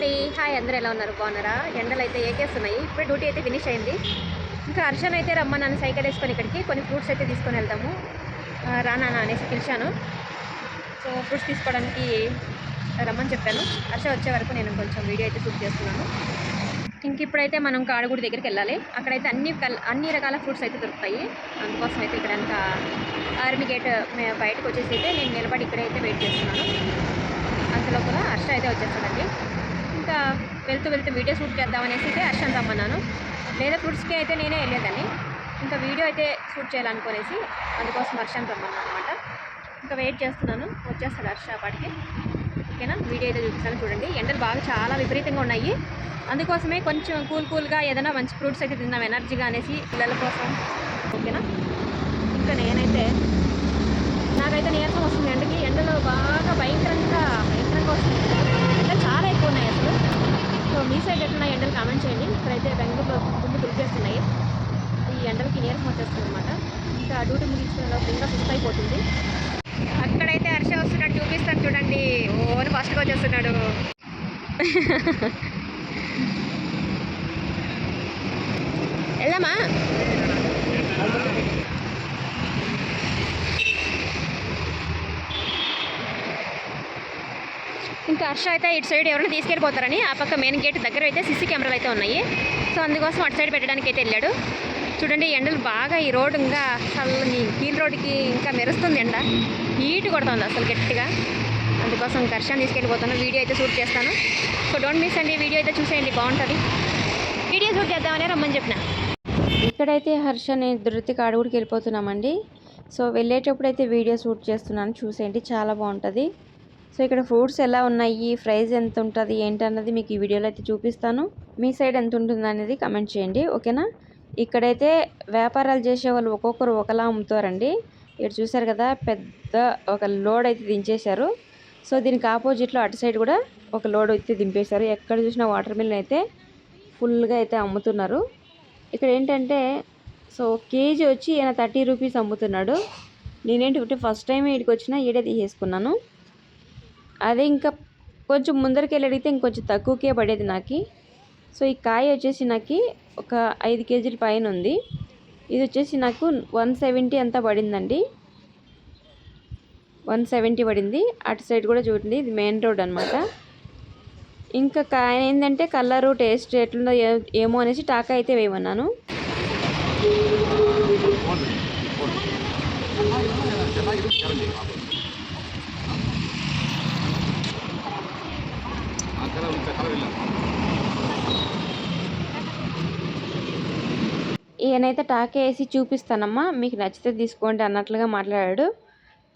అండి హాయ్ అందరూ ఎలా ఉన్నారు? బాగున్నారా? ఎండలు అయితే ఏకేస్తున్నాయి. ఇప్పుడు డ్యూటీ అయితే ఫినిష్ అయింది. ఇంకా హర్షన్ అయితే రమ్మన్నాను సైకిల్ వేసుకొని ఇక్కడికి. కొన్ని ఫ్రూట్స్ అయితే తీసుకొని వెళ్తాము రానా అనేసి పిలిచాను. సో ఫ్రూట్స్ తీసుకోవడానికి రమ్మని చెప్పాను. హర్ష వచ్చే వరకు నేను కొంచెం వీడియో అయితే షూట్ చేస్తున్నాను. ఇంక ఇప్పుడైతే మనం కాడగుడి దగ్గరికి వెళ్ళాలి. అక్కడైతే అన్ని కల్- అన్ని రకాల ఫ్రూట్స్ అయితే దొరుకుతాయి. అందుకోసం అయితే ఇక్కడ అంతా ఆర్మీ గేట్ బయటకు వచ్చేసి అయితే నేను నిలబడి ఇక్కడైతే వెయిట్ చేస్తున్నాను. అంతలోపల హర్ష అయితే వచ్చేస్తాడండి ఇంకా వెళ్తూ వెళ్తూ వీడియో షూట్ చేద్దామనేసి అయితే అర్షన్ రమ్మన్నాను. లేదా ఫ్రూట్స్కి అయితే నేనే వెళ్ళేదాన్ని. ఇంకా వీడియో అయితే షూట్ చేయాలనుకునేసి అందుకోసం హర్షని రమ్మన్నాను అనమాట ఇంకా వెయిట్ చేస్తున్నాను. వచ్చేస్తాడు హర్ష పాటికి ఓకేనా? వీడియో అయితే చూపిస్తాను చూడండి. ఎండలు బాగా చాలా విపరీతంగా ఉన్నాయి. అందుకోసమే కొంచెం కూల్ కూల్గా ఏదైనా మంచి ఫ్రూట్స్ అయితే తిన్నాం ఎనర్జీగా అనేసి పిల్లల కోసం. ఓకేనా? ఇంకా నేనైతే నాకైతే నీరసం వస్తుంది. ఎండకి ఎండలో బాగా భయంకరంగా భయంకరంగా వస్తుంది. ఉన్నాయి అసలు. సో మీ సైడ్ ఎట్లున్నాయి ఎండలు? కామెంట్ చేయండి. ఇక్కడైతే బెంగళూరులో గుండు దురికేస్తున్నాయి ఈ ఎండలకి నీరసం వచ్చేస్తుంది అనమాట ఇంకా డ్యూటీ ముగించుకునే ఇంకా సుస్థ అయిపోతుంది. అక్కడైతే హర్ష వస్తున్నాడు చూపిస్తాను చూడండి. ఓని ఫస్ట్గా వచ్చేస్తున్నాడు. వెళ్దామా ఇంకా హర్ష అయితే ఇటు సైడ్ ఎవరైనా తీసుకెళ్ళిపోతారని ఆ పక్క మెయిన్ గేట్ దగ్గర అయితే సిసి కెమెరాలు అయితే ఉన్నాయి. సో అందుకోసం అటు సైడ్ పెట్టడానికి అయితే వెళ్ళాడు. చూడండి ఎండలు బాగా ఈ రోడ్డు ఇంకా చల్లని కీల్ రోడ్డుకి ఇంకా మెరుస్తుంది ఎండ. హీట్ కొడుతుంది అసలు గట్టిగా. అందుకోసం ఇంకా తీసుకెళ్ళిపోతాను. వీడియో అయితే షూట్ చేస్తాను. సో డోంట్ మిస్ అండి వీడియో అయితే చూసేయండి బాగుంటుంది. వీడియో షూట్ చేద్దామని రమ్మని చెప్పిన. ఇక్కడైతే హర్ష నేను ధృతికి అడుగుడికి వెళ్ళిపోతున్నామండి. సో వెళ్ళేటప్పుడు అయితే వీడియో షూట్ చేస్తున్నాను. చూసేయండి చాలా బాగుంటుంది. సో ఇక్కడ ఫ్రూట్స్ ఎలా ఉన్నాయి ప్రైస్ ఎంత ఉంటుంది ఏంటన్నది మీకు ఈ వీడియోలో అయితే చూపిస్తాను. మీ సైడ్ ఎంత ఉంటుంది అనేది కమెంట్ చేయండి ఓకేనా? ఇక్కడైతే వ్యాపారాలు చేసే వాళ్ళు ఒక్కొక్కరు ఒకలా అమ్ముతారండి. ఇక్కడ చూసారు కదా పెద్ద ఒక లోడ్ అయితే దించేశారు. సో దీనికి ఆపోజిట్లో అటు సైడ్ కూడా ఒక లోడ్ అయితే దింపేశారు. ఎక్కడ చూసినా వాటర్ మిల్ అయితే ఫుల్గా అయితే అమ్ముతున్నారు. ఇక్కడ ఏంటంటే సో కేజీ వచ్చి ఈయన థర్టీ రూపీస్ అమ్ముతున్నాడు. నేనేంటి ఫస్ట్ టైం ఇక్కడికి వచ్చినా ఈడే తీసేసుకున్నాను. అదే ఇంకా కొంచెం ముందరికి వెళ్ళి అడిగితే ఇంకొంచెం తక్కువకే పడేది నాకు. సో ఈ కాయ వచ్చేసి నాకు ఒక ఐదు కేజీల పైన ఉంది. ఇది వచ్చేసి నాకు వన్ సెవెంటీ అంతా పడిందండి. వన్ సెవెంటీ పడింది. అటు సైడ్ కూడా చూడండి ఇది మెయిన్ రోడ్ అనమాట ఇంకా కాయ ఏంటంటే కలరు టేస్ట్ ఎట్లుందో ఏ- ఏమో అనేసి టాకా అయితే వేయమన్నాను. ఈయనైతే టాకే వేసి చూపిస్తానమ్మా మీకు నచ్చితే తీసుకోండి అన్నట్లుగా మాట్లాడాడు.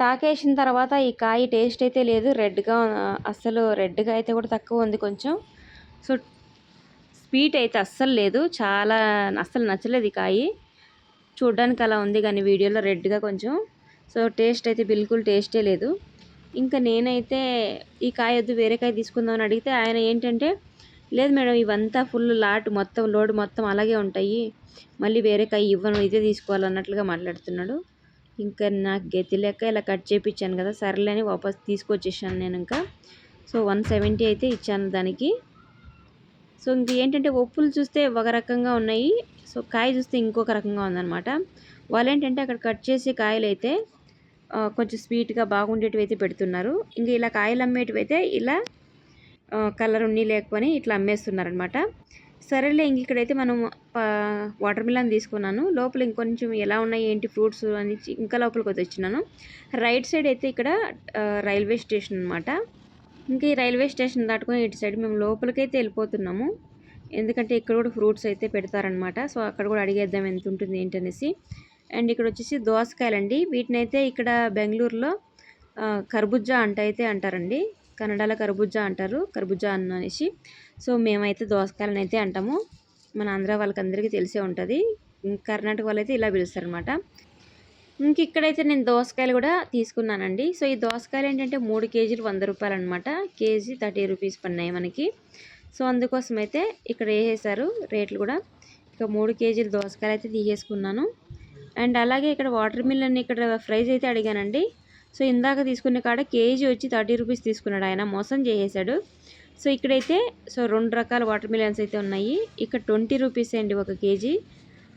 టాకేసిన తర్వాత ఈ కాయ టేస్ట్ అయితే లేదు రెడ్గా అస్సలు రెడ్గా అయితే కూడా తక్కువ ఉంది కొంచెం. సో స్వీట్ అయితే అస్సలు లేదు చాలా అస్సలు నచ్చలేదు ఈ కాయ. చూడ్డానికి అలా ఉంది కానీ వీడియోలో రెడ్గా కొంచెం. సో టేస్ట్ అయితే బిల్కుల్ టేస్టే లేదు. ఇంకా నేనైతే ఈ కాయ వద్దు వేరే కాయ తీసుకుందామని అడిగితే ఆయన ఏంటంటే లేదు మేడం ఇవంతా ఫుల్ లాట్ మొత్తం లోడ్ మొత్తం అలాగే ఉంటాయి. మళ్ళీ వేరే కాయ ఇవ్వను ఇదే తీసుకోవాలన్నట్లుగా మాట్లాడుతున్నాడు. ఇంకా నాకు గతి లెక్క ఇలా కట్ చేయించాను కదా సర్లే అని వాపస్ తీసుకొచ్చేసాను నేను ఇంకా. సో వన్ సెవెంటీ అయితే ఇచ్చాను దానికి. సో ఇంక ఏంటంటే ఒప్పులు చూస్తే ఒక రకంగా ఉన్నాయి. సో కాయ చూస్తే ఇంకొక రకంగా ఉందన్నమాట. వాళ్ళు ఏంటంటే అక్కడ కట్ చేసే కాయలు అయితే కొంచెం స్వీట్గా బాగుండేటివి అయితే పెడుతున్నారు. ఇంకా ఇలా కాయలు అమ్మేటివి అయితే ఇలా కలర్ ఉన్ని లేకపోని ఇట్లా అమ్మేస్తున్నారనమాట. సరేలే ఇంక ఇక్కడైతే మనం వాటర్ మిలన్ తీసుకున్నాను. లోపల ఇంకొంచెం ఎలా ఉన్నాయి ఏంటి ఫ్రూట్స్ అని ఇంకా లోపలికి వచ్చి వచ్చినాను. రైట్ సైడ్ అయితే ఇక్కడ రైల్వే స్టేషన్ అనమాట ఇంకా ఈ రైల్వే స్టేషన్ దాటుకొని ఇటు సైడ్ మేము లోపలికైతే వెళ్ళిపోతున్నాము. ఎందుకంటే ఇక్కడ కూడా ఫ్రూట్స్ అయితే పెడతారనమాట. సో అక్కడ కూడా అడిగేద్దాం ఎంత ఉంటుంది ఏంటనేసి అండ్ ఇక్కడ వచ్చేసి దోసకాయలండి. వీటిని అయితే ఇక్కడ బెంగళూరులో కర్బుజా అంట అయితే అంటారండి. కన్నడలో కర్బుజా అంటారు కర్బుజా అన్న అనేసి సో మేమైతే దోసకాయలని అయితే అంటాము. మన ఆంధ్ర వాళ్ళకి అందరికీ తెలిసే ఉంటుంది. కర్ణాటక వాళ్ళైతే ఇలా పిలుస్తారనమాట. ఇంక ఇక్కడైతే నేను దోసకాయలు కూడా తీసుకున్నానండి. సో ఈ దోసకాయలు ఏంటంటే మూడు కేజీలు వంద రూపాయలు అనమాట కేజీ థర్టీ రూపీస్ పడినాయి మనకి. సో అందుకోసం అయితే ఇక్కడ వేసేసారు రేట్లు కూడా. ఇక మూడు కేజీలు దోసకాయలు అయితే తీసేసుకున్నాను. అండ్ అలాగే ఇక్కడ వాటర్ మిల్లన్ ఇక్కడ ప్రైస్ అయితే అడిగానండి. సో ఇందాక తీసుకునే కాడ కేజీ వచ్చి థర్టీ రూపీస్ తీసుకున్నాడు ఆయన మోసం చేసేసాడు. సో ఇక్కడైతే సో రెండు రకాల వాటర్ మిలన్స్ అయితే ఉన్నాయి. ఇక్కడ ట్వంటీ రూపీస్ అండి ఒక కేజీ.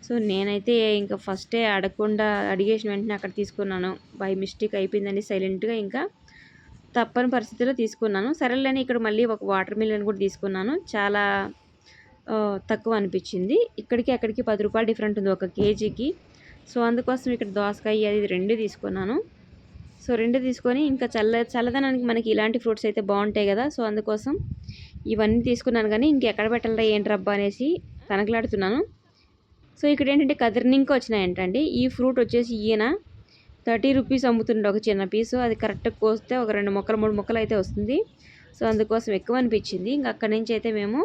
సో నేనైతే ఇంకా ఫస్టే అడగకుండా అడిగేసిన వెంటనే అక్కడ తీసుకున్నాను. బై మిస్టేక్ అయిపోయిందని సైలెంట్గా ఇంకా. తప్పని పరిస్థితిలో తీసుకున్నాను. సరేలేని ఇక్కడ మళ్ళీ ఒక వాటర్ మిలన్ కూడా తీసుకున్నాను. చాలా తక్కువ అనిపించింది. ఇక్కడికి అక్కడికి పది రూపాయలు డిఫరెంట్ ఉంది ఒక కేజీకి. సో అందుకోసం ఇక్కడ దోసకాయ అది రెండు తీసుకున్నాను. సో రెండు తీసుకొని ఇంకా చల్ల చల్లదనానికి మనకి ఇలాంటి ఫ్రూట్స్ అయితే బాగుంటాయి కదా సో అందుకోసం ఇవన్నీ తీసుకున్నాను కానీ ఇంకెక్కడ పెట్టాలరా ఏంటి రబ్బా అనేసి తనకలాడుతున్నాను. సో ఇక్కడ ఏంటంటే కదిరినింక వచ్చినాయంటండి. ఈ ఫ్రూట్ వచ్చేసి ఈయన థర్టీ రూపీస్ అమ్ముతుండే ఒక చిన్న పీసు. అది కరెక్ట్గా కోస్తే ఒక రెండు మొక్కలు మూడు మొక్కలు అయితే వస్తుంది. సో అందుకోసం ఎక్కువ అనిపించింది. ఇంకా అక్కడి నుంచి అయితే మేము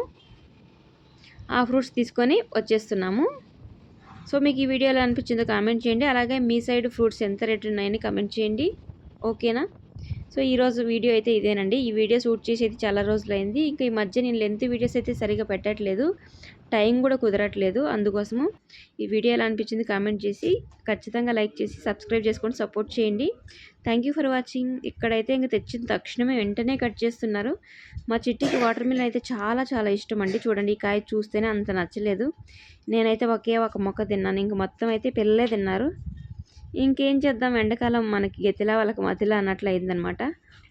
ఆ ఫ్రూట్స్ తీసుకొని వచ్చేస్తున్నాము. సో మీకు ఈ వీడియో ఎలా అనిపించిందో కామెంట్ చేయండి. అలాగే మీ సైడ్ ఫ్రూట్స్ ఎంత రేట్ ఉన్నాయని కామెంట్ చేయండి. ఓకేనా? సో ఈరోజు వీడియో అయితే ఇదేనండి. ఈ వీడియో షూట్ చేసి అయితే చాలా రోజులైంది. ఇంకా ఈ మధ్య నేను లెంత్ వీడియోస్ అయితే సరిగా పెట్టట్లేదు. టైం కూడా కుదరట్లేదు. అందుకోసము ఈ వీడియో ఎలా అనిపించింది కామెంట్ చేసి ఖచ్చితంగా లైక్ చేసి సబ్స్క్రైబ్ చేసుకొని సపోర్ట్ చేయండి. Thank you for watching. ఇక్కడైతే ఇంక తెచ్చిన తక్షణమే వెంటనే కట్ చేస్తున్నారు. మా చిట్టికి వాటర్ మిల్ అయితే చాలా చాలా ఇష్టం అండి. చూడండి ఈ కాయ చూస్తేనే అంత నచ్చలేదు. నేనైతే ఒకే ఒక మొక్క తిన్నాను. ఇంక మొత్తం అయితే పిల్లలే తిన్నారు. ఇంకేం చేద్దాం? ఎండాకాలం మనకి గతిలా వాళ్ళకి మతిలా అన్నట్లు అయిందనమాట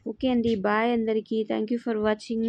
ఓకే అండి. బాయ్ అందరికీ. Thank you for watching